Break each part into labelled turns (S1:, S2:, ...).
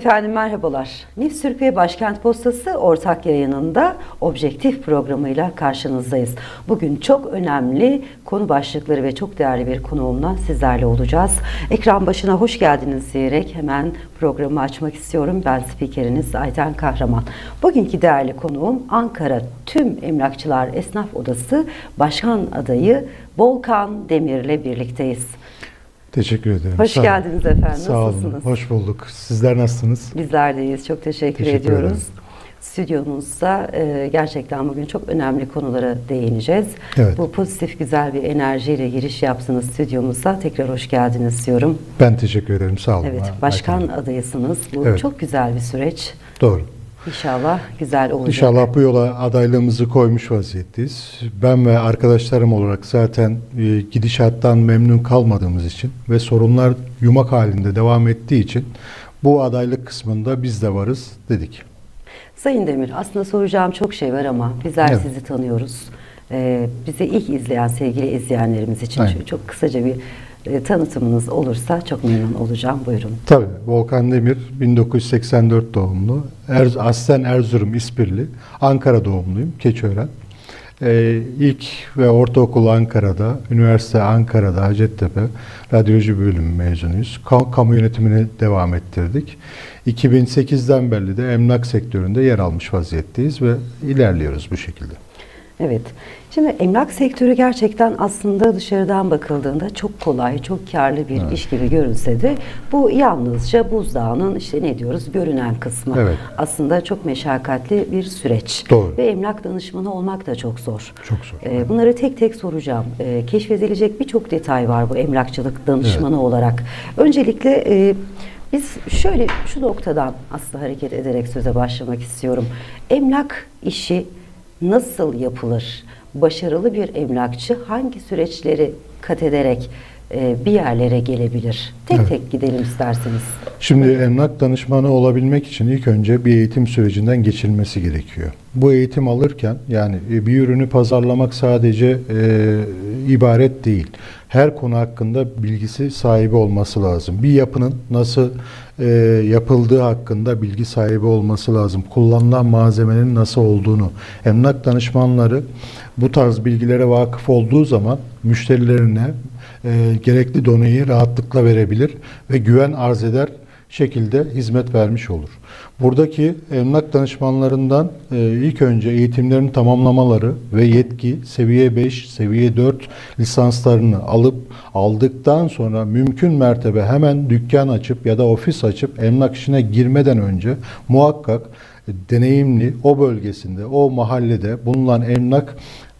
S1: Efendim merhabalar. Nif Türkiye Başkent Postası ortak yayınında Objektif programıyla karşınızdayız. Bugün çok önemli konu başlıkları ve çok değerli bir konuğumla sizlerle olacağız. Ekran başına hoş geldiniz diyerek hemen programı açmak istiyorum. Ben spikeriniz Ayten Kahraman. Bugünkü değerli konuğum Ankara Tüm Emlakçılar Esnaf Odası Başkan Adayı Volkan Demir'le birlikteyiz.
S2: Teşekkür ederim.
S1: Hoş
S2: Sağ-
S1: geldiniz efendim.
S2: Sağ olun.
S1: Nasılsınız?
S2: Hoş bulduk. Sizler nasılsınız?
S1: Bizler deyiz. Çok teşekkür,
S2: Teşekkür
S1: ediyoruz.
S2: ederim.
S1: Stüdyomuzda e, gerçekten bugün çok önemli konulara değineceğiz.
S2: Evet.
S1: Bu pozitif güzel bir enerjiyle giriş yaptınız stüdyomuza. Tekrar hoş geldiniz diyorum.
S2: Ben teşekkür ederim. Sağ olun.
S1: Evet, başkan
S2: Hanım.
S1: adayısınız. Bu
S2: Evet.
S1: çok güzel bir süreç.
S2: Doğru.
S1: İnşallah güzel olacak.
S2: İnşallah bu yola adaylığımızı koymuş vaziyetteyiz. Ben ve arkadaşlarım olarak zaten e, gidişattan memnun kalmadığımız için ve sorunlar yumak halinde devam ettiği için bu adaylık kısmında biz de varız dedik.
S1: Sayın Demir, aslında soracağım çok şey var ama bizler
S2: Evet.
S1: sizi tanıyoruz. Ee, bizi ilk izleyen sevgili izleyenlerimiz için çok kısaca bir e, tanıtımınız olursa çok memnun olacağım. Buyurun.
S2: Tabii Volkan Demir 1984 doğumlu. Er, aslen Erzurum İspirli. Ankara doğumluyum. Keçiören. Ee, ilk ve ortaokul Ankara'da, üniversite Ankara'da Hacettepe Radyoloji bölümü mezunuyuz. Ka- kamu yönetimini devam ettirdik. 2008'den beri de emlak sektöründe yer almış vaziyetteyiz ve ilerliyoruz bu şekilde.
S1: Evet. Şimdi emlak sektörü gerçekten aslında dışarıdan bakıldığında çok kolay, çok karlı bir
S2: Evet.
S1: iş gibi görünse de bu yalnızca buzdağının işte ne diyoruz görünen kısmı.
S2: Evet.
S1: Aslında çok meşakkatli bir süreç.
S2: Doğru.
S1: Ve emlak danışmanı olmak da çok zor.
S2: Çok zor.
S1: Ee, bunları tek tek soracağım. Ee, keşfedilecek birçok detay var bu emlakçılık danışmanı olarak. Öncelikle e, biz şöyle şu noktadan aslında hareket ederek söze başlamak istiyorum. Emlak işi nasıl yapılır? Başarılı bir emlakçı hangi süreçleri kat ederek e, bir yerlere gelebilir? Tek
S2: Evet.
S1: tek gidelim isterseniz.
S2: Şimdi emlak danışmanı olabilmek için ilk önce bir eğitim sürecinden geçilmesi gerekiyor. Bu eğitim alırken yani bir ürünü pazarlamak sadece e, ibaret değil. Her konu hakkında bilgisi sahibi olması lazım. Bir yapının nasıl e, yapıldığı hakkında bilgi sahibi olması lazım. Kullanılan malzemenin nasıl olduğunu. Emlak danışmanları bu tarz bilgilere vakıf olduğu zaman müşterilerine e, gerekli donayı rahatlıkla verebilir ve güven arz eder şekilde hizmet vermiş olur. Buradaki emlak danışmanlarından e, ilk önce eğitimlerini tamamlamaları ve yetki seviye 5, seviye 4 lisanslarını alıp aldıktan sonra mümkün mertebe hemen dükkan açıp ya da ofis açıp emlak işine girmeden önce muhakkak e, deneyimli o bölgesinde, o mahallede bulunan emlak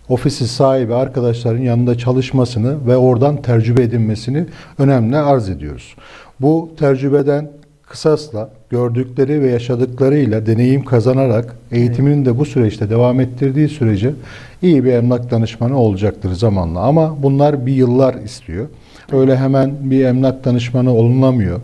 S2: ofisi sahibi arkadaşların yanında çalışmasını ve oradan tecrübe edinmesini önemli arz ediyoruz. Bu tecrübeden kısasla gördükleri ve yaşadıklarıyla deneyim kazanarak eğitimini de bu süreçte devam ettirdiği sürece iyi bir emlak danışmanı olacaktır zamanla. Ama bunlar bir yıllar istiyor. Öyle hemen bir emlak danışmanı olunamıyor.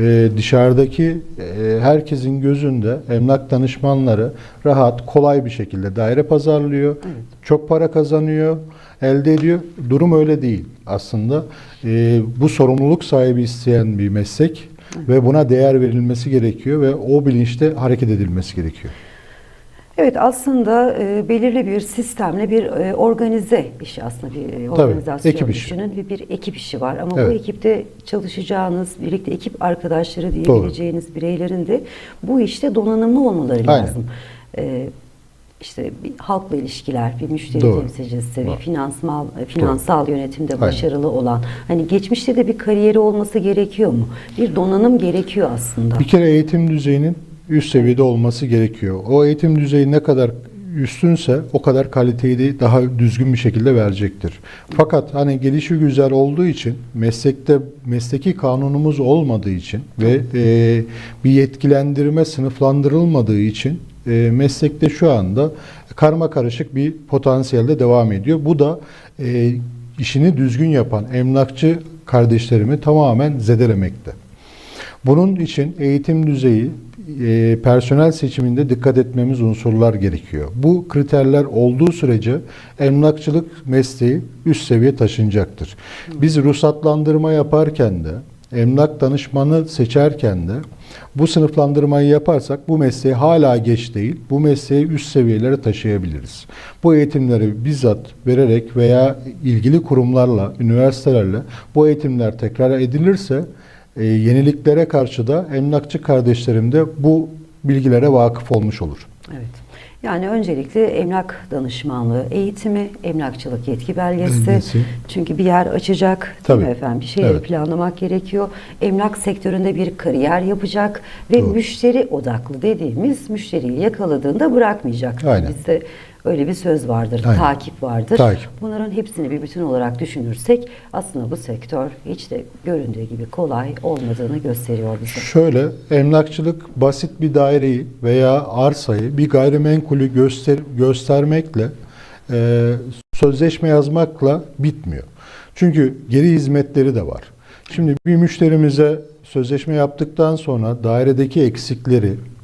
S2: Ee, dışarıdaki e, herkesin gözünde emlak danışmanları rahat, kolay bir şekilde daire pazarlıyor. Çok para kazanıyor, elde ediyor. Durum öyle değil aslında. Ee, bu sorumluluk sahibi isteyen bir meslek ve buna değer verilmesi gerekiyor ve o bilinçte hareket edilmesi gerekiyor.
S1: Evet aslında e, belirli bir sistemle bir e, organize işi aslında bir e, organizasyon
S2: ekip işi.
S1: düşünün ve bir ekip işi var ama bu
S2: Evet.
S1: ekipte çalışacağınız birlikte ekip arkadaşları diyebileceğiniz bireylerin de bu işte donanımlı olmaları
S2: Aynen.
S1: lazım. E, işte bir halkla ilişkiler, bir müşteri
S2: Doğru.
S1: temsilcisi, bir
S2: Doğru.
S1: finansal finansal yönetimde
S2: Aynen.
S1: başarılı olan. Hani geçmişte de bir kariyeri olması gerekiyor mu? Bir donanım gerekiyor aslında.
S2: Bir kere eğitim düzeyinin üst seviyede olması gerekiyor. O eğitim düzeyi ne kadar üstünse o kadar kaliteyi de daha düzgün bir şekilde verecektir. Fakat hani gelişi güzel olduğu için meslekte mesleki kanunumuz olmadığı için ve e, bir yetkilendirme sınıflandırılmadığı için e, meslekte şu anda karma karışık bir potansiyelde devam ediyor. Bu da e, işini düzgün yapan emlakçı kardeşlerimi tamamen zedelemekte. Bunun için eğitim düzeyi, e, personel seçiminde dikkat etmemiz unsurlar gerekiyor. Bu kriterler olduğu sürece emlakçılık mesleği üst seviye taşınacaktır. Biz ruhsatlandırma yaparken de, emlak danışmanı seçerken de Bu sınıflandırmayı yaparsak bu mesleği hala geç değil, bu mesleği üst seviyelere taşıyabiliriz. Bu eğitimleri bizzat vererek veya ilgili kurumlarla, üniversitelerle bu eğitimler tekrar edilirse e, yeniliklere karşı da emlakçı kardeşlerim de bu bilgilere vakıf olmuş olur.
S1: Evet. Yani öncelikle emlak danışmanlığı eğitimi, emlakçılık yetki belgesi.
S2: Belgesi.
S1: Çünkü bir yer açacak, değil mi efendim? Bir şeyleri
S2: Evet.
S1: planlamak gerekiyor. Emlak sektöründe bir kariyer yapacak ve
S2: Doğru.
S1: müşteri odaklı dediğimiz müşteriyi yakaladığında bırakmayacak.
S2: Aynen.
S1: Bizde öyle bir söz vardır,
S2: Aynen.
S1: takip vardır.
S2: Takip.
S1: Bunların hepsini bir bütün olarak düşünürsek aslında bu sektör hiç de göründüğü gibi kolay olmadığını gösteriyor bize.
S2: Şöyle emlakçılık basit bir daireyi veya arsayı bir gayrimenkulü göster göstermekle e, sözleşme yazmakla bitmiyor. Çünkü geri hizmetleri de var. Şimdi bir müşterimize sözleşme yaptıktan sonra dairedeki eksikleri